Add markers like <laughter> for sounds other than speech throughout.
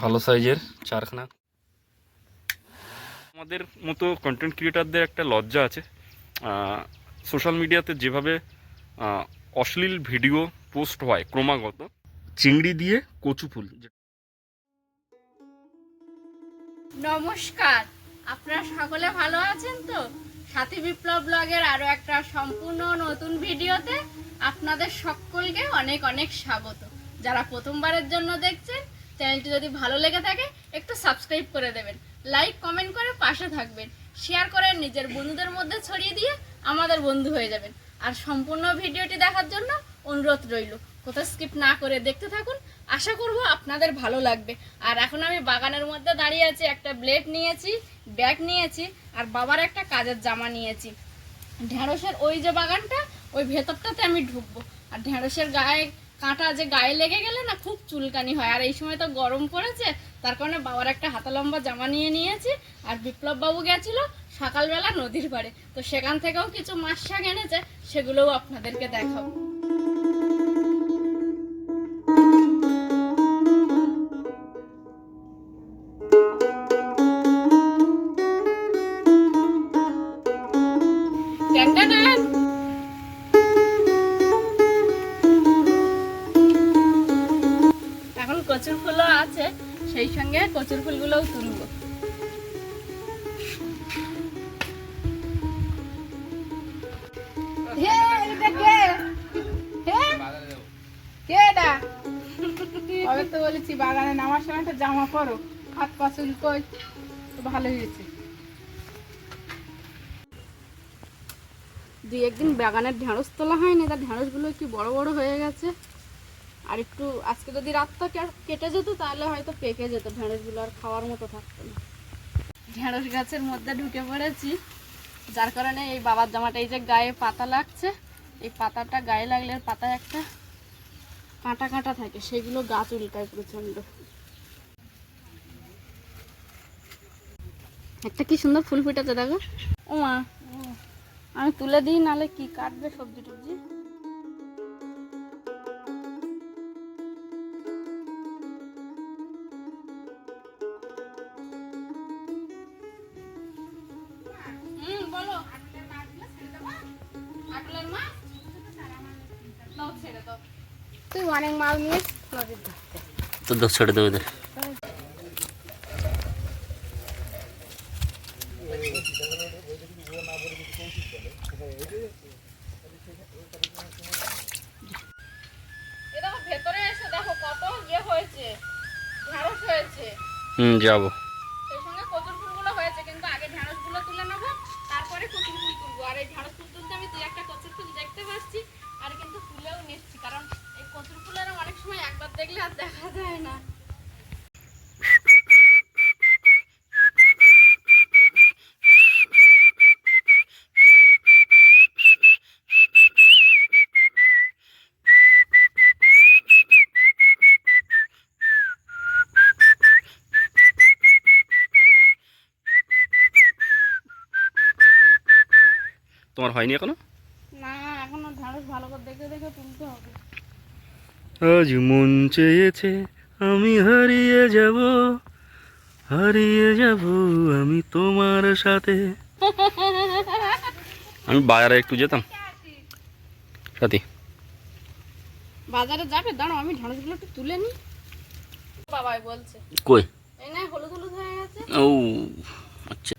ভালো সাইজের চারখানা। আমাদের মতো কন্টেন্ট ক্রিয়েটারদের একটা লজ্জা আছে। সোশ্যাল মিডিয়াতে যেভাবে অশ্লীল ভিডিও পোস্ট হয় ক্রমাগত চিংড়ি দিয়ে কচু ফুল। নমস্কার। আপনারা সকলে ভালো আছেন তো? সাথী বিপ্লব ব্লগের আরও একটা সম্পূর্ণ নতুন ভিডিওতে আপনাদের সকলকে অনেক অনেক স্বাগত। যারা প্রথমবারের জন্য দেখছেন চ্যানেলটি যদি ভালো লেগে থাকে, একটু সাবস্ক্রাইব করে দেবেন। লাইক কমেন্ট করে পাশে থাকবেন। শেয়ার করে নিজের বন্ধুদের মধ্যে ছড়িয়ে দিয়ে আমাদের বন্ধু হয়ে যাবেন। আর সম্পূর্ণ ভিডিওটি দেখার জন্য অনুরোধ রইল। কোথাও স্কিপ না করে দেখতে থাকুন। আশা করব আপনাদের ভালো লাগবে। আর এখন আমি বাগানের মধ্যে দাঁড়িয়ে আছি, একটা ব্লেড নিয়েছি ব্যাগ নিয়েছি, আর বাবার একটা কাজের জামা নিয়েছি। ঢেঁড়সের ওই যে বাগানটা, ওই ভেতরটাতে আমি ঢুকবো। আর ঢেঁড়সের গায়ে কাঁটা যে গায়ে লেগে গেলে না খুব চুলকানি হয়। আর এই সময় তো গরম পড়েছে, তার কারণে বাবার একটা হাতা লম্বা জামা নিয়ে নিয়েছি, আর বিপ্লব বাবু গেছিল সকালবেলা নদীর পাড়ে। তো সেখান থেকেও কিছু মাছ শাক এনেছে, সেগুলোও আপনাদেরকে দেখাবো। সেই সঙ্গে কচুর ফুলগুলোও তুলবো। কবে তো বলেছি বাগানে নামার সময় একটা জামা পরো। হাত পা চুলকোই তো ভালো হয়েছে। দুই একদিন বাগানের ঢেঁড়স তোলা হয়নি তার ঢেঁড়সগুলো কি বড় বড় হয়ে গেছে? আর একটু আজকে যদি রাতটা কেটে যেত তাহলে হয়তো পেকে যেত। ঢেঁড়সগুলো আর খাওয়ার মতো থাকতো না। ঢেঁড়স গাছের মধ্যে ঢুকে পড়েছি। যার কারণে এই বাবার জামাটা এই যে গায়ে পাতা লাগছে এই পাতাটা গায়ে লাগলে পাতায় একটা কাঁটা কাঁটা থাকে। সেগুলো গাছ উল্টায় প্রচণ্ড। একটা কি সুন্দর ফুল ফুটেছে দেখো। ও মা আমি তুলে দিই নালে কি কাটবে সবজি টবজি? অনেক মাল নিয়ে। নদীর ধরতে তো দশ ছেড়ে দেবে ওদের এ দেখো, ভেতরে এসে দেখো কত ইয়ে হয়েছে ঢেঁড়স হয়েছে। হুম যাব। তোমার হয়নি এখনও? না এখনও ঢেঁড়স ভালো করে দেখে দেখে তুলতে হবে। আজ মন চেয়েছে আমি হারিয়ে যাব হারিয়ে যাব আমি তোমার সাথে। <laughs> আমি বাজারে একটু যেতাম। সাথী। বাজারে যাবে দাঁড়াও আমি ঢেঁড়সগুলো একটু তুলে নিই। বাবাই বলছে কই? এই না হলুদ হলুদ হয়ে গেছে। ও আচ্ছা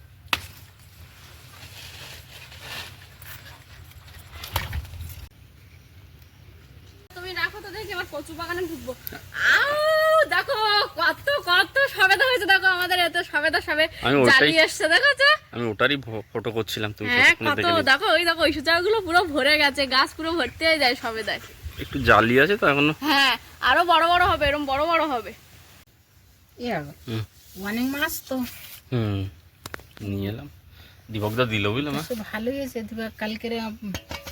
তুমি রাখো তো দেখি আবার কচু বাগানে ঢুকবো। দেখো কত কত সবেদা হয়েছে দেখো আমাদের এত সবেদা সবে আমি এসছে দেখো আমি ওটারই ফটো করছিলাম তুমি হ্যাঁ কত দেখো ওই দেখো ওই গুলো পুরো ভরে গেছে গাছ পুরো ভর্তি হয়ে যায় সবেদায়। একটু জালি আছে তো এখনও? হ্যাঁ আরও বড় বড় হবে এরকম বড় বড় হবে। অনেক মাছ তো। হুম নিয়ে এলাম। দীপকদা দিল বুঝলাম সে ভালো হয়েছে দিবা কালকে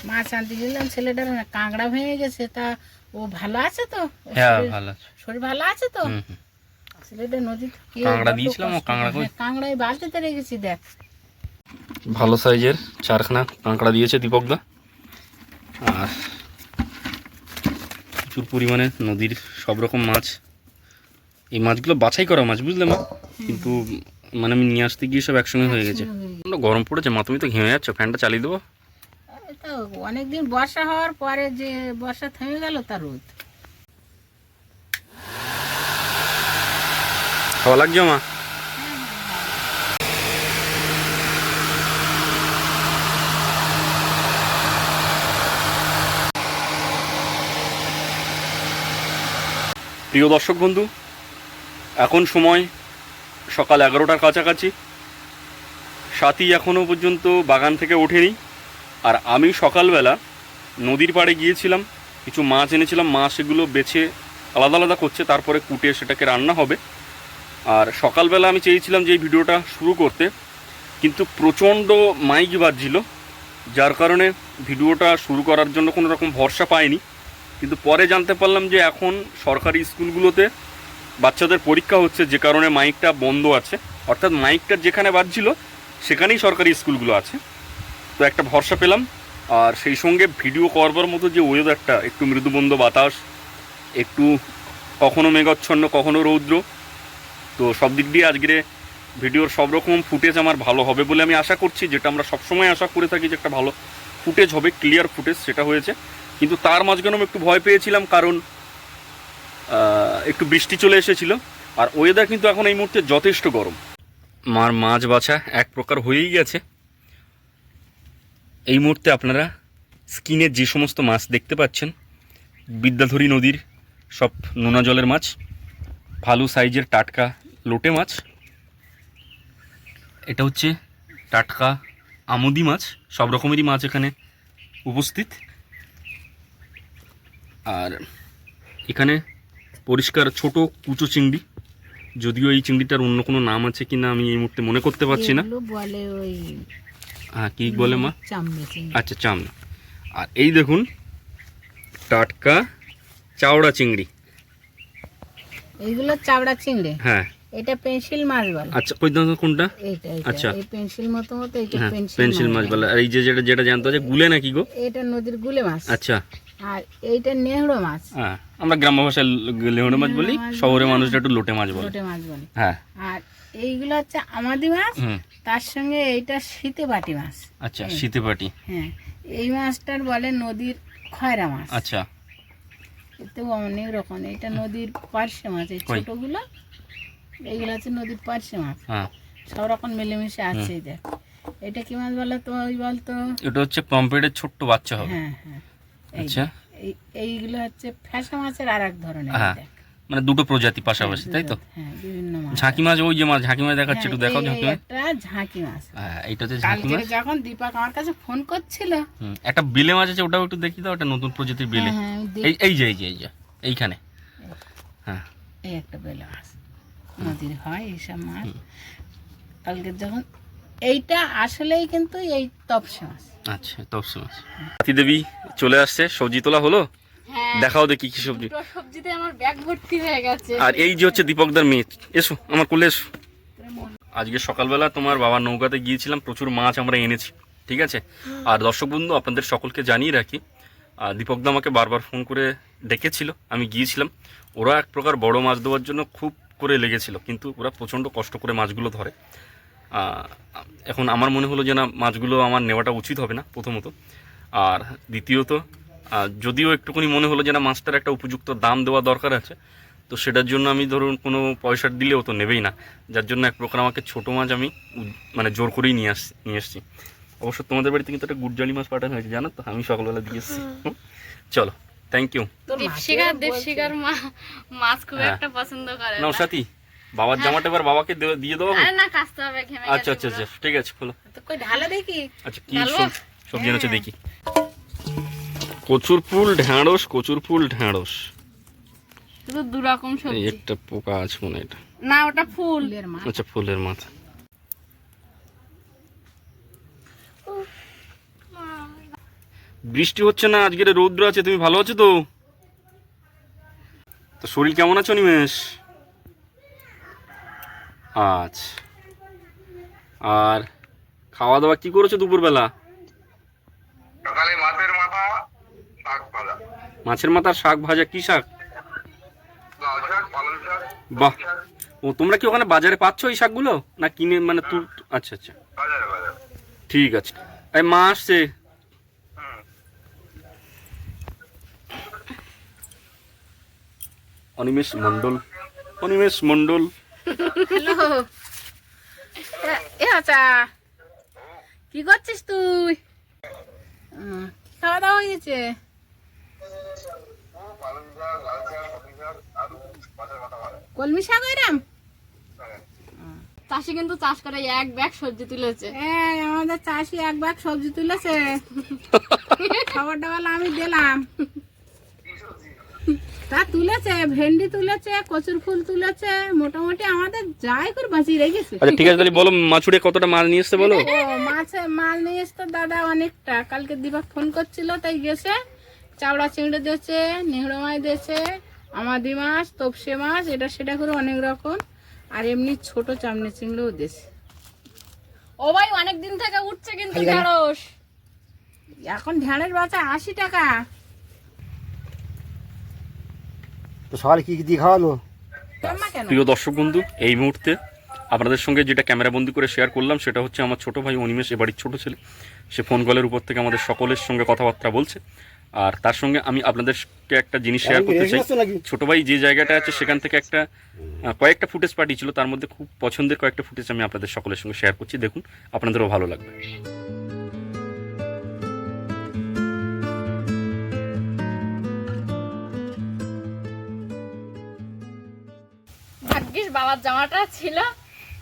মাছ আনতে গেলাম ছেলেটার কাঁকড়া ভেঙে গেছে তা ও ভালো আছে তো? হ্যাঁ ভালো আছে। শরীর ভালো আছে তো? হুম হুম। ছেলেটা নদী কাঁকড়া দিয়েছিলাম, ও কাঁকড়া কই? হ্যাঁ, কাঁকড়া এই বালতিতে রেখেছি দেখ। ভালো সাইজের চারখানা কাঁকড়া দিয়েছে দীপকদা। আর প্রচুর পরিমাণে নদীর সব রকম মাছ। এই মাছগুলো বাছাই করা মাছ বুঝলে মা? কিন্তু মানে আমি নিয়ে আসতে গিয়ে সব একসঙ্গে হয়ে গেছে। গরম পড়েছে মা তুমি তো ঘেমে যাচ্ছ ফ্যানটা চালিয়ে দেবো? অনেকদিন বর্ষা হওয়ার পরে যে বর্ষা থেমে গেল তার রোদ। খাওয়া লাগছে মা? প্রিয় দর্শক বন্ধু, এখন সময় সকাল এগারোটার কাছাকাছি। সাথী এখনও পর্যন্ত বাগান থেকে ওঠেনি। আর আমি সকালবেলা নদীর পাড়ে গিয়েছিলাম, কিছু মাছ এনেছিলাম, মাছ এগুলো বেছে আলাদা আলাদা করছে, তারপরে কুটে সেটাকে রান্না হবে। আর সকালবেলা আমি চেয়েছিলাম যে এই ভিডিওটা শুরু করতে, কিন্তু প্রচণ্ড মাইক বাজছিল, যার কারণে ভিডিওটা শুরু করার জন্য কোনো রকম ভরসা পাইনি। কিন্তু পরে জানতে পারলাম যে এখন সরকারি স্কুলগুলোতে বাচ্চাদের পরীক্ষা হচ্ছে, যে কারণে মাইকটা বন্ধ আছে। অর্থাৎ মাইকটা যেখানে বাজছিল, সেখানেই সরকারি স্কুলগুলো আছে। তো একটা ভরসা পেলাম। আর সেই সঙ্গে ভিডিও করবার মতো যে ওয়েদারটা একটু মৃদুবন্ধ বাতাস, একটু কখনো মেঘাচ্ছন্ন, কখনো রৌদ্র, তো সব দিক দিয়ে আজকের ভিডিওর সব রকম ফুটেজ আমার ভালো হবে বলে আমি আশা করছি, যেটা আমরা সবসময় আশা করে থাকি যে একটা ভালো ফুটেজ হবে ক্লিয়ার ফুটেজ সেটা হয়েছে। কিন্তু তার মাঝখানে আমি একটু ভয় পেয়েছিলাম কারণ একটু বৃষ্টি চলে এসেছিল। আর ওয়েদার কিন্তু এখন এই মুহূর্তে যথেষ্ট গরম। মার মাছ বাছা এক প্রকার হয়েই গেছে। এই মুহূর্তে আপনারা স্কিনে যে সমস্ত মাছ দেখতে পাচ্ছেন, বিদ্যাধরী নদীর সব নোনা জলের মাছ, ভালো সাইজের টাটকা লোটে মাছ, এটা হচ্ছে টাটকা আমুদি মাছ, সব রকমেরই মাছ এখানে উপস্থিত। আর এখানে পরিষ্কার ছোট কুচো চিংড়ি, যদিও এই চিংড়িটার অন্য কোনো নাম আছে কিনা আমি এই মুহূর্তে মনে করতে পারছি না। হ্যাঁ কী বলে মা? আচ্ছা চামড়া। আর এই দেখুন টাটকা চাওড়া চিংড়ি। এইগুলো চাবড়া চিংড়ে? হ্যাঁ। এটা পেন্সিল মাছ বলে আচ্ছা কই দাও কোনটা? এইটা আচ্ছা। এই পেন্সিল মতো মতো এটা হ্যাঁ পেন্সিল পেন্সিল মাছ বলে আর এই যে যেটা যেটা জানতে আছে গুলে নাকি গো? এটা নদীর গুলে মাছ। আচ্ছা। আর এইটা নেহড়ো মাছ। হ্যাঁ আমরা গ্রাম্য ভাষায় লেহড়ে মাছ বলি শহরে। মানুষরা একটু লোটে মাছ বলে। লোটে মাছ বলে। হ্যাঁ। আর এইগুলো হচ্ছে আমাদি মাছ তার সঙ্গে এইটা শীতে বাটি মাছ। আচ্ছা এই। শীতে পাটি হ্যাঁ এই মাছটার বলে নদীর খয়রা মাছ। আচ্ছা। এতে অনেক রকম এটা নদীর পার্শে মাছ এই? ছোটগুলো এইগুলো হচ্ছে নদীর পার্শে মাছ। হ্যাঁ। সব রকম মিলেমিশে আছে দেখ এটা কি মাছ বলো তো ওই বলতো? এটা হচ্ছে পম্পেটের ছোট্ট বাচ্চা হবে। হ্যাঁ হ্যাঁ। আচ্ছা। এই- এইগুলো হচ্ছে ফ্যাসা মাছের আর এক ধরনের হ্যাঁ, দেখ। মানে দুটো প্রজাতি পাশাপাশি তাই তো? হ্যাঁ মাছ ঝাঁকি মাছ ওই যে মাছ ঝাঁকি মাছ দেখাচ্ছে একটু হ্যাঁ, দেখাও ঝাঁকি মাছ ঝাঁকি মাছ। হ্যাঁ এইটা হচ্ছে ঝাঁকি মাছ। যখন দীপক আমার কাছে ফোন করছিল। একটা বিলে মাছ আছে ওটাও একটু দেখি দাও একটা নতুন প্রজাতির বেলে। হ্যাঁ, হ্যাঁ, এই এই যে এই যে এই যে এইখানে। হ্যাঁ। এই একটা বেলে মাছ। নদীর হয় এইসব মাছ। কালকে যখন এইটা আসলেই কিন্তু এই তপসে মাছ। আচ্ছা তপসি মাছ। হাতি দেবী চলে আসছে সবজি তোলা হলো? হ্যাঁ দেখাও দেখি কি সবজি। দুটো সবজিতে আমার ব্যাগ ভর্তি হয়ে গেছে। আর এই যে হচ্ছে দীপকদার মেয়ে। এসো আমার কোলে এসো। আজকে সকালবেলা তোমার বাবার নৌকাতে গিয়েছিলাম প্রচুর মাছ আমরা এনেছি ঠিক আছে? আর দর্শক বন্ধু আপনাদের সকলকে জানিয়ে রাখি আর দীপকদা আমাকে বারবার ফোন করে ডেকেছিল আমি গিয়েছিলাম। ওরা এক প্রকার বড় মাছ দেওয়ার জন্য খুব করে লেগেছিল কিন্তু ওরা প্রচণ্ড কষ্ট করে মাছগুলো ধরে। এখন আমার মনে হলো যে না মাছগুলো আমার নেওয়াটা উচিত হবে না প্রথমত। আর দ্বিতীয়ত যদিও একটুখানি মনে হলো যে না মাছটার একটা উপযুক্ত দাম দেওয়া দরকার আছে তো সেটার জন্য আমি ধরুন কোনো পয়সা দিলেও তো নেবেই না। যার জন্য এক প্রকার আমাকে ছোটো মাছ আমি মানে জোর করেই নিয়ে আসছি নিয়ে এসছি। অবশ্য তোমাদের বাড়িতে কিন্তু একটা গুড়জালি মাছ পাঠানো হয়েছে জানো তো? আমি সকালবেলা দিয়ে এসেছি। হুম। চলো থ্যাংক ইউ দীপশিকার মা মাছ খুব হ্যাঁ। একটা পছন্দ করে। না। সাথী বাবার জামাটা এবার বাবাকে দিয়ে দেবো আরে না কাচতে হবে ঘেমে আচ্ছা আচ্ছা আচ্ছা ঠিক আছে খোলো। তো কই ঢালে দেখি? আচ্ছা কি সবজি এনেছে হ্যাঁ। দেখি। কচুর ফুল ঢ্যাঁড়স কচুর ফুল ঢ্যাঁড়স। শুধু দু রকম সবজি। একটা পোকা আছে মনে হয় এটা। না ওটা ফুল। ফুলের মাছ আচ্ছা ফুলের মাথা। বৃষ্টি হচ্ছে না আজকের রৌদ্র আছে তুমি ভালো আছো তো? তো শরীর কেমন আছো নিমেষ? আচ্ছা। আর খাওয়া দাওয়া কি করেছ দুপুরবেলা? সকালে ভাজা মাছের মাথার শাক, ভাজা কি শাক? বাহ। ও, তোমরা কি ওখানে বাজারে পাচ্ছ এই শাকগুলো? না কিনে মানে তুল আচ্ছা আচ্ছা। ঠিক আছে। মা আসছে। অনিমেষ মণ্ডল। অনিমেষ মণ্ডল। হ্যালো। এ আচ্ছা কি করছিস তুই? খাওয়া দাওয়া হয়ে গেছে? কলমি শাক এরাম চাষি কিন্তু চাষ করে এক ব্যাগ সবজি তুলেছে। হ্যাঁ আমাদের চাষি এক ব্যাগ সবজি তুলেছে। <laughs> খাবার দাবার আমি দিলাম। তা তুলেছে ভেন্ডি তুলেছে কচুর ফুল তুলেছে মোটামুটি আমাদের যাই করে বাঁচিয়ে রেখেছে। আচ্ছা ঠিক আছে তাহলে বলো মাছুড়ে কতটা মাল নিয়ে এসছে বলো? মাছে মাল নিয়ে এসতো দাদা অনেকটা। কালকে দিবা ফোন করছিল তাই গেছে। চাবড়া চিংড়ি দিয়েছে নেহড়ো মাছ দিয়েছে আমাদি মাছ তপসে মাছ এটা সেটা করে অনেক রকম। আর এমনি ছোট চামড়ি চিংড়িও দিয়েছে। ও ভাই অনেক দিন থেকে উঠছে কিন্তু ঢেঁড়স। এখন ঢ্যাঁড়ের বাচ্চা আশি টাকা। তো সকালে কি কি দিয়ে খাওয়ালো? প্রিয় দর্শক বন্ধু এই মুহূর্তে আপনাদের সঙ্গে যেটা ক্যামেরাবন্দি করে শেয়ার করলাম সেটা হচ্ছে আমার ছোট ভাই অনিমেষ এ বাড়ির ছোট ছেলে। সে ফোন কলের উপর থেকে আমাদের সকলের সঙ্গে কথাবার্তা বলছে। আর তার সঙ্গে আমি আপনাদেরকে একটা জিনিস শেয়ার করতে চাই। ছোট ভাই যে জায়গাটা আছে সেখান থেকে একটা কয়েকটা ফুটেজ পাঠিয়েছিল। তার মধ্যে খুব পছন্দের কয়েকটা ফুটেজ আমি আপনাদের সকলের সঙ্গে শেয়ার করছি। দেখুন আপনাদেরও ভালো লাগবে। ভাগ্যিস বাবার জামাটা ছিল।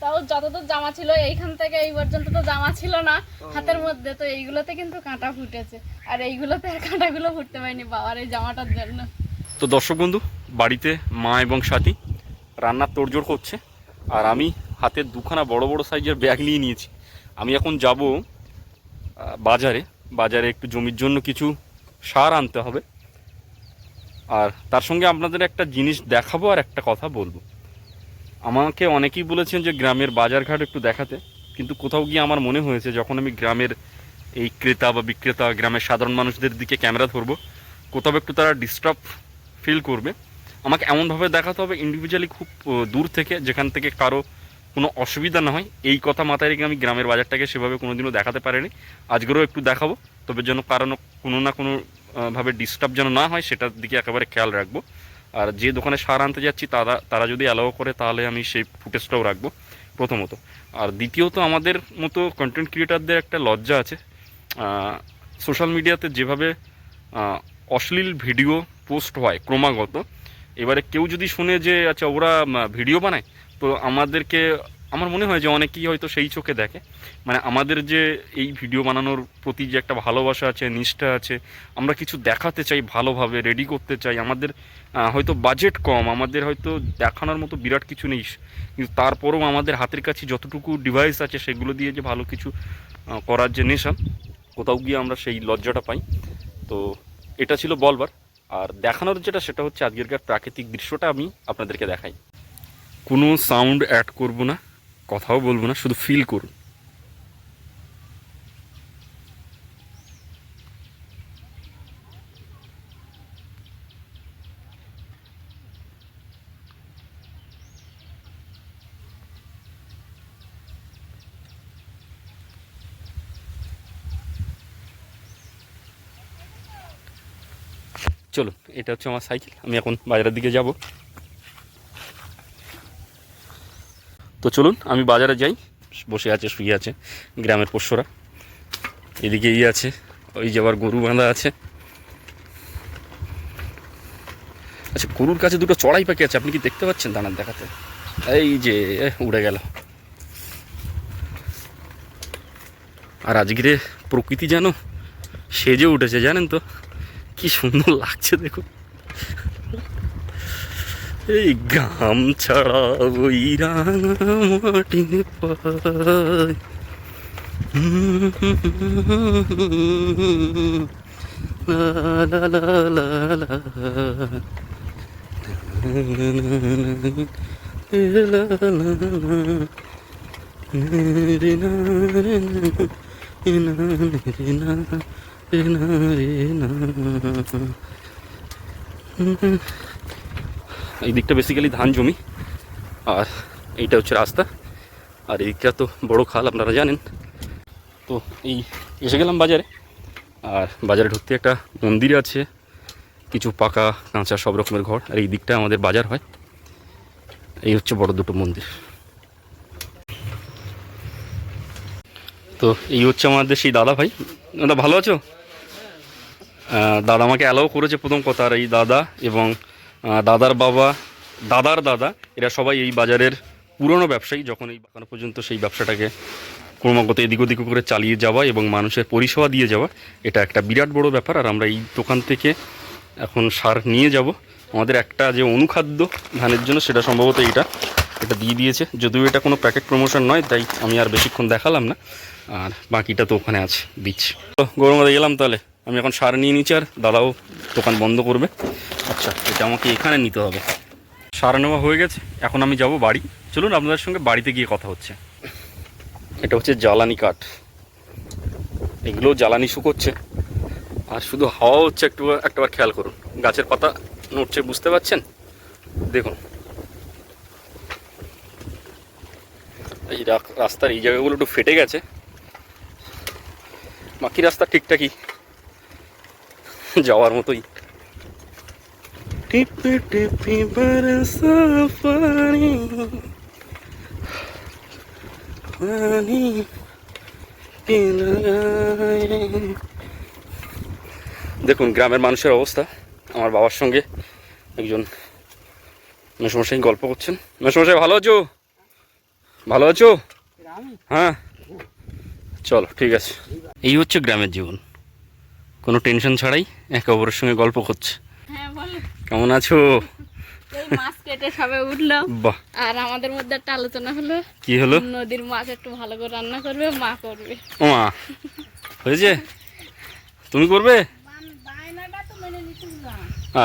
তাও যতদূর জামা ছিল এইখান থেকে এই পর্যন্ত তো জামা ছিল না। হাতের মধ্যে তো এইগুলোতে কিন্তু কাঁটা ফুটেছে। আর এইগুলোতে আর কাঁটাগুলো ফুটতে পারিনি বাবার এই জামাটার জন্য। তো দর্শক বন্ধু বাড়িতে মা এবং সাথী রান্নার তোড়জোড় করছে আর আমি হাতে দুখানা বড় বড় সাইজের ব্যাগ নিয়ে নিয়েছি। আমি এখন যাব বাজারে। বাজারে একটু জমির জন্য কিছু সার আনতে হবে। আর তার সঙ্গে আপনাদের একটা জিনিস দেখাবো আর একটা কথা বলব। আমাকে অনেকেই বলেছেন যে গ্রামের বাজারঘাট একটু দেখাতে, কিন্তু কোথাও গিয়ে আমার মনে হয়েছে যখন আমি গ্রামের এই ক্রেতা বা বিক্রেতা, গ্রামের সাধারণ মানুষদের দিকে ক্যামেরা ধরবো, কোথাও একটু তারা ডিস্টার্ব ফিল করবে। আমাকে এমনভাবে দেখাতে হবে ইন্ডিভিজুয়ালি খুব দূর থেকে, যেখান থেকে কারও কোনো অসুবিধা না হয়। এই কথা মাথায় রেখে আমি গ্রামের বাজারটাকে সেভাবে কোনোদিনও দেখাতে পারিনি। আজকেরও একটু দেখাবো, তবে যেন কারণ কোনো না কোনোভাবে ডিস্টার্ব যেন না হয়, সেটার দিকে একেবারে খেয়াল রাখব। আর যে দোকানে সার আনতে যাচ্ছি, তারা তারা যদি অ্যালাও করে, তাহলে আমি সেই ফুটেজটাও রাখব, প্রথমত। আর দ্বিতীয়ত, আমাদের মতো কন্টেন্ট ক্রিয়েটারদের একটা লজ্জা আছে। সোশ্যাল মিডিয়াতে যেভাবে অশ্লীল ভিডিও পোস্ট হয় ক্রমাগত, এবারে কেউ যদি শুনে যে আচ্ছা ওরা ভিডিও বানায় তো আমাদেরকে আমার মনে হয় যে অনেকেই হয়তো সেই চোখে দেখে। মানে আমাদের যে এই ভিডিও বানানোর প্রতি যে একটা ভালোবাসা আছে, নিষ্ঠা আছে, আমরা কিছু দেখাতে চাই ভালোভাবে রেডি করতে চাই। আমাদের হয়তো বাজেট কম, আমাদের হয়তো দেখানোর মতো বিরাট কিছু নেই। কিন্তু তারপরেও আমাদের হাতের কাছে যতটুকু ডিভাইস আছে, সেগুলো দিয়ে যে ভালো কিছু করার যে নেশা, কোথাও গিয়ে আমরা সেই লজ্জাটা পাই। তো এটা ছিল বলবার। আর দেখানোর যেটা, সেটা হচ্ছে আজকেরকার প্রাকৃতিক দৃশ্যটা আমি আপনাদেরকে দেখাই। কোনো সাউন্ড অ্যাড করব না। কথাও বলব না, শুধু ফিল করুন। চলো এটা হচ্ছে আমার সাইকেল আমি এখন বাজারের দিকে যাব। চলুন, আমি বাজারে যাই। বসে আছে, শুয়ে আছে গ্রামের পোষ্যরা। এদিকে ই আছে, ওই যে আবার গরু বাঁধা আছে। আচ্ছা গরুর কাছে দুটো চড়াই পাখি আছে, আপনি কি দেখতে পাচ্ছেন দানার দেখাতে? এই যে উড়ে গেল। আর আজকে প্রকৃতি যেন সেজে উঠেছে, জানেন তো? কি সুন্দর লাগছে, দেখুন। এই গাম ছাড়া ওই মাটি পায় লা লা লা লা লা। লা লা এই দিকটা বেসিক্যালি ধান জমি। আর এইটা হচ্ছে রাস্তা। আর এইটা তো বড় খাল, আপনারা জানেন। তো এই এসে গেলাম বাজারে। আর বাজারে ঢুকতে একটা মন্দির আছে। কিছু পাকা কাঁচা সব রকমের ঘর। আর এই দিকটা আমাদের বাজার হয়। এই হচ্ছে বড় দুটো মন্দির। তো এই হচ্ছে আমাদের সেই দাদা ভাই। দাদা, ভালো আছো? দাদা আমাকে অ্যালাও করেছে প্রথম কথা। আর এই দাদা এবং দাদার বাবা, দাদার দাদা, এরা সবাই এই বাজারের পুরনো ব্যবসায়ী, যখন এই এখনও পর্যন্ত সেই ব্যবসাটাকে ক্রমাগত এদিক ওদিক করে চালিয়ে যাওয়া এবং মানুষের পরিষেবা দিয়ে যাওয়া, এটা একটা বিরাট বড় ব্যাপার। আর আমরা এই দোকান থেকে এখন সার নিয়ে যাব। আমাদের একটা যে অনুখাদ্য ধানের জন্য, সেটা সম্ভবত এইটা। এটা দিয়ে দিয়েছে। যদিও এটা কোনো প্যাকেট প্রমোশন নয়, তাই আমি আর বেশিক্ষণ দেখালাম না। আর বাকিটা তো ওখানে আছে, দিচ্ছি। তো গরমে গেলাম তাহলে? আমি এখন সার নিয়ে নিচ্ছি আর দাদাও দোকান বন্ধ করবে। আচ্ছা এটা আমাকে এখানে নিতে হবে। সার নেওয়া হয়ে গেছে, এখন আমি যাব বাড়ি। চলুন আপনাদের সঙ্গে বাড়িতে গিয়ে কথা হচ্ছে। এটা হচ্ছে জ্বালানি কাঠ। এগুলো জ্বালানি শুকোচ্ছে। আর শুধু হাওয়া হচ্ছে, একটু, একটাবার খেয়াল করুন। গাছের পাতা নড়ছে, বুঝতে পারছেন? দেখুন। এই রাস্তার এই জায়গাগুলো একটু ফেটে গেছে। বাকি রাস্তা ঠিকঠাকই। যাওয়ার মতোই। টিপে টিপে বরসা পানি পানি দেখুন গ্রামের মানুষের অবস্থা। আমার বাবার সঙ্গে একজন মেসমশাই গল্প করছেন। মেসমশাই ভালো আছো? ভালো আছো? হ্যাঁ। চলো ঠিক আছে। এই হচ্ছে গ্রামের জীবন। কোনো টেনশন ছাড়াই একে অপরের সঙ্গে গল্প করছে। হ্যাঁ বলো। কেমন আছো? মাছ কেটে সবে উঠল। বাহ। আর আমাদের মধ্যে একটা আলোচনা হলো। কি হলো? নদীর মাছ একটু ভালো করে রান্না করবে মা করবে। ও মা হয়েছে? তুমি করবে?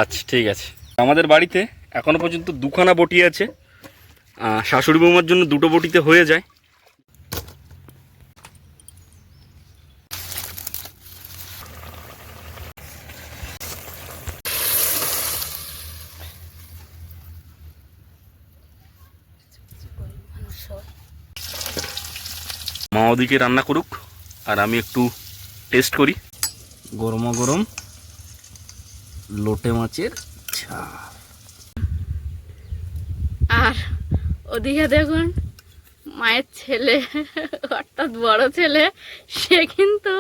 আচ্ছা ঠিক আছে। আমাদের বাড়িতে এখনও পর্যন্ত দুখানা বটি আছে। শাশুড়ি বৌমার জন্য দুটো বটিতে হয়ে যায়। মা ওদিকে রান্না করুক আর আমি একটু টেস্ট করি। গরমা গরম লোটে মাছের ঝাল। আর ওদিকে দেখুন মায়ের ছেলে অর্থাৎ বড় ছেলে সে কিন্তু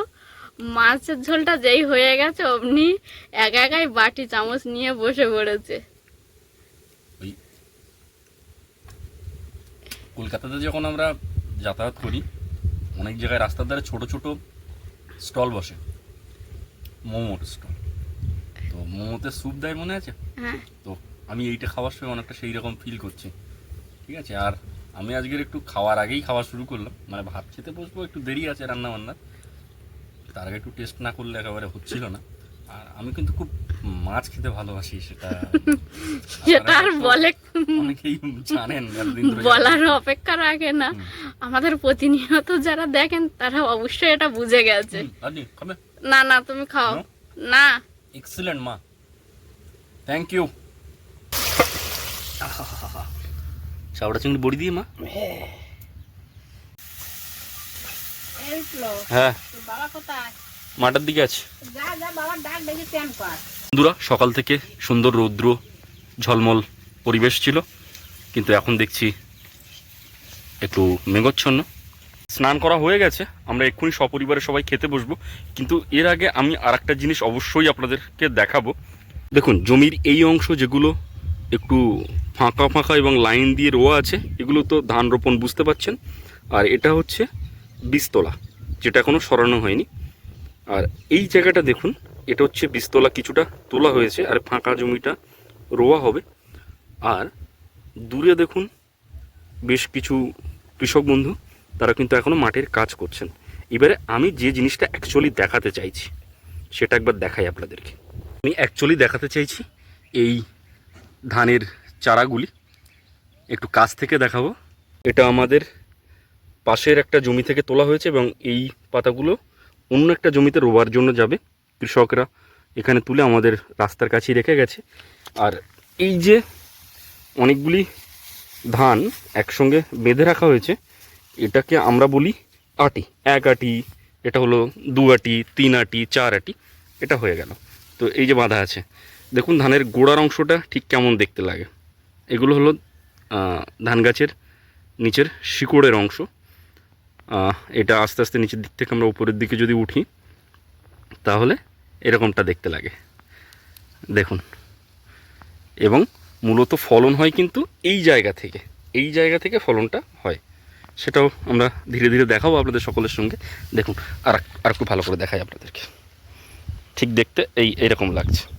মাছের ঝোলটা যেই হয়ে গেছে অমনি একা একাই বাটি চামচ নিয়ে বসে পড়েছে। কলকাতাতে যখন আমরা যাতায়াত করি অনেক জায়গায় রাস্তার ধারে ছোট ছোট স্টল বসে। মোমোর স্টল। তো মোমোতে স্যুপ দেয় মনে আছে? হ্যাঁ। তো আমি এইটা খাওয়ার সময় অনেকটা সেই রকম ফিল করছি। ঠিক আছে? আর আমি আজকের একটু খাওয়ার আগেই খাওয়া শুরু করলাম। মানে ভাত খেতে বসবো একটু দেরি আছে রান্না বান্নার তার আগে একটু টেস্ট না করলে একেবারে হচ্ছিল না। আর আমি কিন্তু খুব মাছ খেতে ভালোবাসি সেটা <laughs> সেটা আর বলে অনেকেই জানেন <laughs> বলার অপেক্ষা রাখে না। আমাদের প্রতিনিয়ত যারা দেখেন তারা অবশ্যই এটা বুঝে গেছে। হুম, আদি খাবে? না না তুমি খাও। না। এক্সিলেন্ট মা। থ্যাংক ইউ চাওড়া চিংড়ি বড়ি দিয়ে মা। হ্যাঁ। মাটার দিকে আছে। যা যা বাবার ডাক দেখি চ্যান কর বন্ধুরা, সকাল থেকে সুন্দর রৌদ্র, ঝলমল পরিবেশ ছিল, কিন্তু এখন দেখছি একটু মেঘচ্ছন্ন। স্নান করা হয়ে গেছে, আমরা এক্ষুনি সপরিবারে সবাই খেতে বসবো, কিন্তু এর আগে আমি আর একটা জিনিস অবশ্যই আপনাদেরকে দেখাবো। দেখুন, জমির এই অংশ যেগুলো একটু ফাঁকা ফাঁকা এবং লাইন দিয়ে রোয়া আছে, এগুলো তো ধান রোপণ বুঝতে পারছেন আর এটা হচ্ছে বীজতলা, যেটা এখনও সরানো হয়নি। আর এই জায়গাটা দেখুন এটা হচ্ছে বীজতলা কিছুটা তোলা হয়েছে আর ফাঁকা জমিটা রোয়া হবে। আর দূরে দেখুন বেশ কিছু কৃষক বন্ধু, তারা কিন্তু এখনও মাঠের কাজ করছেন। এবারে আমি যে জিনিসটা অ্যাকচুয়ালি দেখাতে চাইছি, সেটা একবার দেখাই আপনাদেরকে। আমি অ্যাকচুয়ালি দেখাতে চাইছি এই ধানের চারাগুলি। একটু কাছ থেকে দেখাবো। এটা আমাদের পাশের একটা জমি থেকে তোলা হয়েছে এবং এই পাতাগুলো অন্য একটা জমিতে রোবার জন্য যাবে। কৃষকরা এখানে তুলে আমাদের রাস্তার কাছেই রেখে গেছে। আর এই যে অনেকগুলি ধান একসঙ্গে বেঁধে রাখা হয়েছে, এটাকে আমরা বলি আটি। এক আটি, এটা হলো দু আটি, তিন আটি, চার আটি, এটা হয়ে গেল। তো এই যে বাঁধা আছে, দেখুন ধানের গোড়ার অংশটা ঠিক কেমন দেখতে লাগে। এগুলো হলো ধান গাছের নিচের শিকড়ের অংশ। এটা আস্তে আস্তে নিচের দিক থেকে আমরা উপরের দিকে যদি উঠি, তাহলে এরকমটা দেখতে লাগে। দেখুন। এবং মূলত ফলন হয় কিন্তু এই জায়গা থেকে, এই জায়গা থেকে ফলনটা হয়। সেটাও আমরা ধীরে ধীরে দেখাবো আপনাদের সকলের সঙ্গে। দেখুন, আর আর একটু ভালো করে দেখাই আপনাদেরকে। ঠিক দেখতে এই এরকম লাগছে।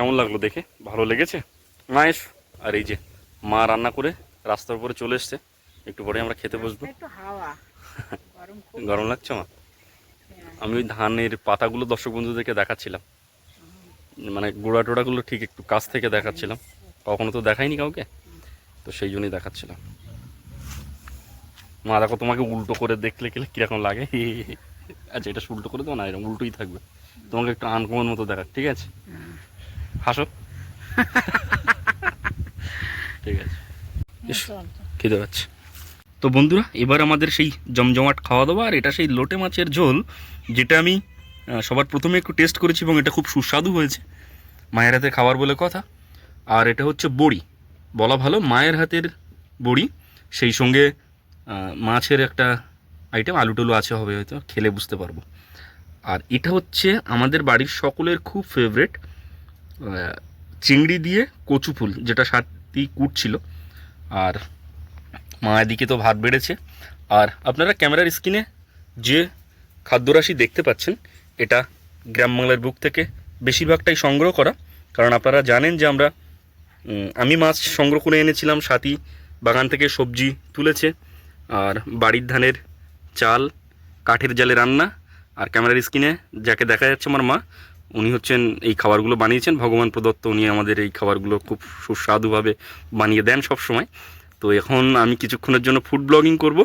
কেমন লাগল দেখে? ভালো লেগেছে? নাইস আর এই যে মা রান্না করে রাস্তার উপরে চলে এসছে। একটু পরে আমরা খেতে বসবো। গরম লাগছে মা? আমি ওই ধানের পাতাগুলো দর্শক বন্ধুদেরকে দেখাচ্ছিলাম। মানে গোড়া টোড়াগুলো ঠিক একটু কাছ থেকে দেখাচ্ছিলাম। কখনো তো দেখাইনি কাউকে? তো সেই জন্যই দেখাচ্ছিলাম। মা দেখো তোমাকে উল্টো করে দেখলে গেলে কীরকম লাগে? আচ্ছা এটা উল্টো করে দাও না এরকম উল্টোই থাকবে। তোমাকে একটু আনকমন মতো দেখা ঠিক আছে? হাসো। <laughs> ঠিক আছে। ইস, খিদে পাচ্ছে। তো বন্ধুরা এবার আমাদের সেই জমজমাট খাওয়া দাওয়া আর এটা সেই লোটে মাছের ঝোল যেটা আমি সবার প্রথমে একটু টেস্ট করেছি এবং এটা খুব সুস্বাদু হয়েছে। মায়ের হাতে খাবার বলে কথা। আর এটা হচ্ছে বড়ি। বলা ভালো মায়ের হাতের বড়ি। সেই সঙ্গে মাছের একটা আইটেম আলু টলু আছে হবে হয়তো খেলে বুঝতে পারব। আর এটা হচ্ছে আমাদের বাড়ির সকলের খুব ফেভারেট চিংড়ি দিয়ে কচু ফুল, যেটা সাতটি কুট ছিল। আর মা এদিকে তো ভাত বেড়েছে। আর আপনারা ক্যামেরার স্ক্রিনে যে খাদ্যরাশি দেখতে পাচ্ছেন, এটা গ্রাম বাংলার বুক থেকে বেশিরভাগটাই সংগ্রহ করা। কারণ আপনারা জানেন যে আমরা আমি মাছ সংগ্রহ করে এনেছিলাম সাথী বাগান থেকে সবজি তুলেছে। আর বাড়ির ধানের চাল, কাঠের জালে রান্না। আর ক্যামেরার স্ক্রিনে যাকে দেখা যাচ্ছে আমার মা উনি হচ্ছেন এই খাবারগুলো বানিয়েছেন। ভগবান প্রদত্ত উনি আমাদের এই খাবারগুলো খুব সুস্বাদুভাবে বানিয়ে দেন সব সময় তো এখন আমি কিছুক্ষণের জন্য ফুড ব্লগিং করব।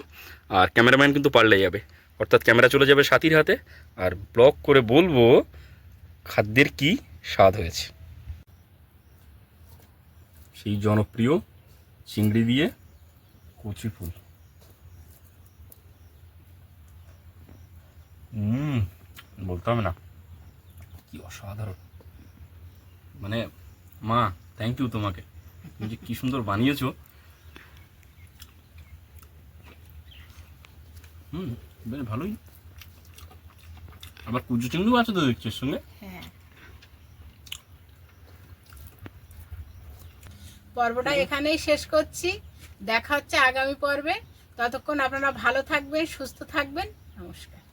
আর ক্যামেরাম্যান কিন্তু পাল্টে যাবে। অর্থাৎ ক্যামেরা চলে যাবে সাথীর হাতে। আর ব্লগ করে বলব খাদ্যের কি স্বাদ হয়েছে। সেই জনপ্রিয় চিংড়ি দিয়ে কচি ফুল। হুম বলতে হবে না। কি অসাধারণ। মানে মা থ্যাংক ইউ তোমাকে। তুমি যে কি সুন্দর বানিয়েছো। হুম বেশ ভালোই। আবার কুচু চিংড়িও আছে তো দেখছি এর সঙ্গে? হ্যাঁ। পর্বটা এখানেই শেষ করছি। দেখা হচ্ছে আগামী পর্বে। ততক্ষণ আপনারা ভালো থাকবেন সুস্থ থাকবেন। নমস্কার।